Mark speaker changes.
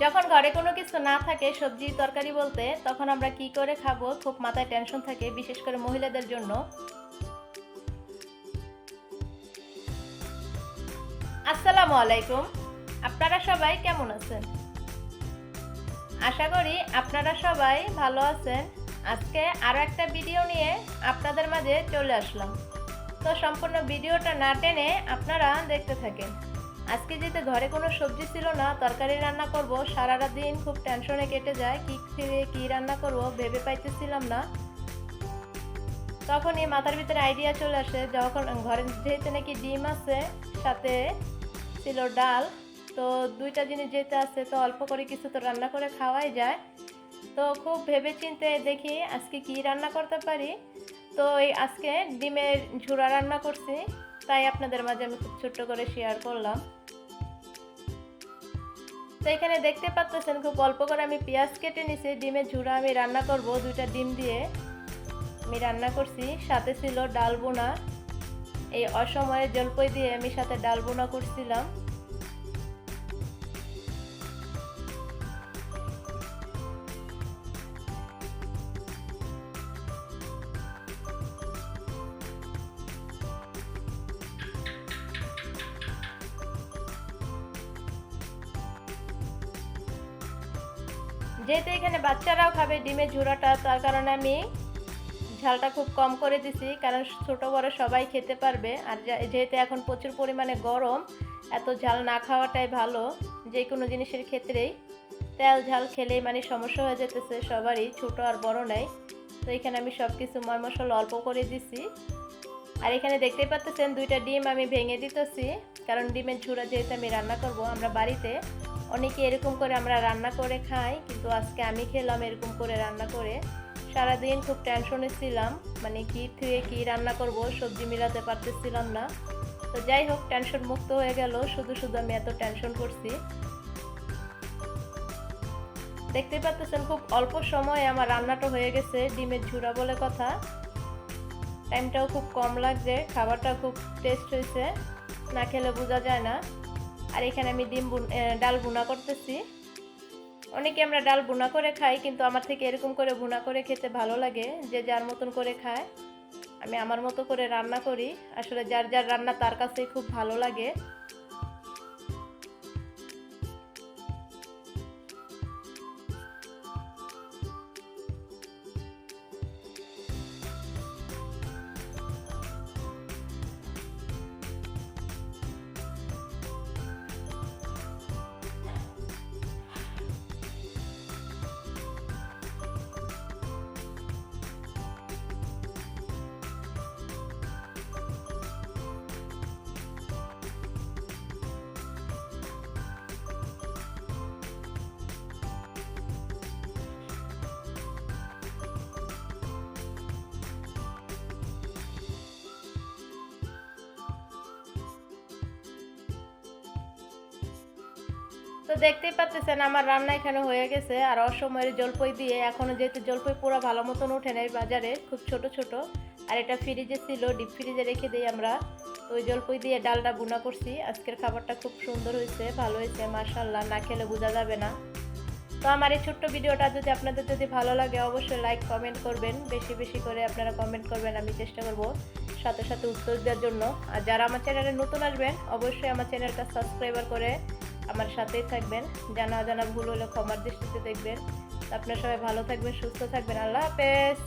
Speaker 1: যখন ঘরে কোনো কিছু না থাকে, সবজি, তরকারি বলতে, তখন আমরা কি করে খাব? খুব মাথায় টেনশন থাকে, বিশেষ করে মহিলাদের জন্য। আসসালামু আলাইকুম। আপনারা সবাই কেমন আছেন? আশা করি আপনারা সবাই ভালো আছেন। আজকে আরও একটা ভিডিও নিয়ে আপনাদের মাঝে চলে আসলাম। তো সম্পূর্ণ ভিডিওটা না টেনে আপনারা দেখতে থাকেন। আজকে যেতে ঘরে কোনো সবজি ছিল না, তরকারি রান্না করব সারাটা দিন খুব টেনশনে কেটে যায়, কি খেয়ে কি রান্না করব ভেবে পাইতেছিলাম না। তখনই মাথার ভিতরে আইডিয়া চলে আসে, যখন ঘরে যেহেতু নাকি ডিম আছে, সাথে ছিল ডাল, তো দুইটা জিনিস যেতে আছে, তো অল্প করে কিছু তো রান্না করে খাওয়াই যায়। তো খুব ভেবে চিনতে দেখি আজকে কি রান্না করতে পারি। তো এই আজকে ডিমের ঝুড়া রান্না করছি। তাই আপনাদের মাঝে আমি খুব ছোট্ট করে শেয়ার করলাম। তো এখানে দেখতে পাচ্ছেন খুব অল্প করে আমি পেঁয়াজ কেটে নিছি, ডিমের ঝুড়া আমি রান্না করব, দুইটা ডিম দিয়ে। আমি রান্না করছি, সাথে ছিল ডাল বোনা। এই অসময়ে জলপই দিয়ে আমি সাথে ডাল বোনা করছিলাম। যেহেতু এখানে বাচ্চারাও খাবে, ডিমের ঝুড়াটা, তার কারণে আমি ঝালটা খুব কম করে দিছি, কারণ ছোট বড় সবাই খেতে পারবে। আর যেহেতু এখন প্রচুর পরিমাণে গরম, এত ঝাল না খাওয়াটাই ভালো যে কোনো জিনিসের ক্ষেত্রেই। তেল ঝাল খেলেই মানে সমস্যা হয়ে যেতেছে সবারই, ছোট আর বড় নাই। তো এখানে আমি সব কিছু ময় মশলা অল্প করে দিছি। আর এখানে দেখতেই পাচ্ছেন দুইটা ডিম আমি ভেঙে দিতেছি, কারণ ডিমের ঝুড়া যেহেতু আমি রান্না করব আমরা বাড়িতে অনেকে এরকম করে আমরা রান্না করে খাই, কিন্তু আজকে আমি খেলাম এরকম করে রান্না করে। সারাদিন খুব টেনশনে ছিলাম মানে কি থুয়ে কি রান্না করব, সবজি মিলাতে পারতেছিলাম না। তো যাই হোক টেনশন মুক্ত হয়ে গেল, শুধু শুধু আমি এত টেনশন করছি। দেখতে পাচ্ছেন খুব অল্প সময়ে আমার রান্নাটা হয়ে গেছে, ডিমের ঝুড়া বলে কথা। টাইমটাও খুব কম লাগছে খাবারটা খুব টেস্ট হয়েছে, না খেলে বোঝা যায় না। আর এখানে আমি ডিম ডাল বুনা করতেছি। অনেকে আমরা ডাল বুনা করে খাই, কিন্তু আমার থেকে এরকম করে বুনা করে খেতে ভালো লাগে, যে যার মতন করে খায়। আমি আমার মতো করে রান্না করি। আসলে যার যার রান্না তার কাছেই খুব ভালো লাগে। তো দেখতেই পাচ্ছেন আমার রান্না এখানে হয়ে গেছে, আর অসময়ের জলপই দিয়ে এখনও যেহেতু জলপই পুরো ভালো মতন ওঠে নাই বাজারে, খুব ছোট ছোট, আর এটা ফ্রিজে ছিল ডিপ ফ্রিজে রেখে দিই আমরা তো ওই জলপই দিয়ে ডালটা বুনা করছি। আজকের খাবারটা খুব সুন্দর হয়েছে, ভালো হয়েছে মার্শাল্লাহ না খেলে বোঝা যাবে না। তো আমার এই ছোট্ট ভিডিওটা যদি আপনাদের যদি ভালো লাগে, অবশ্যই লাইক কমেন্ট করবেন। বেশি বেশি করে আপনারা কমেন্ট করবেন, আমি চেষ্টা করব সাথে সাথে উত্তর দেওয়ার জন্য। আর যারা আমার চ্যানেলে নতুন আসবেন, অবশ্যই আমার চ্যানেলটা সাবস্ক্রাইবার করে আমার সাথেই থাকবেন জানা অজানা ভুল হলে ক্ষমার দৃষ্টিতে দেখবেন। আপনার আপনারা সবাই ভালো থাকবেন, সুস্থ থাকবেন। আল্লাহ হাফেজ।